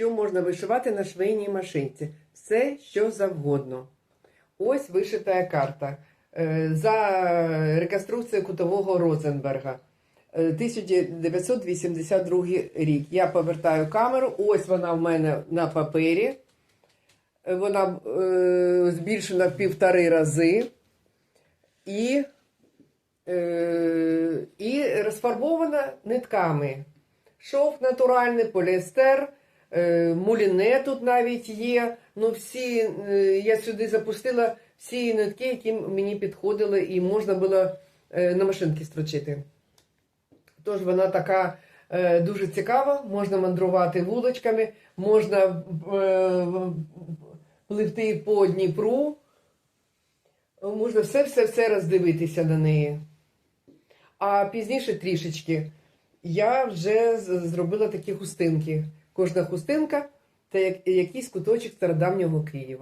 що можна вишивати на швейній машинці. Все, що завгодно. Ось вишита карта е, за реконструкцією кутового Розенберга. Е, 1982 рік. Я повертаю камеру. Ось вона в мене на папері. Е, Вона е, збільшена в півтори рази. І, е, і розфарбована нитками. Шов натуральний, поліестер, е, муліне тут навіть є. Ну, всі, е, я сюди запустила всі нитки, які мені підходили, і можна було е, на машинки строчити. Тож вона така е, дуже цікава, можна мандрувати вуличками, можна е, пливти по Дніпру, можна все-все-все роздивитися на неї. А пізніше трішечки я вже зробила такі хустинки. Кожна хустинка це як- якийсь куточок стародавнього Києва.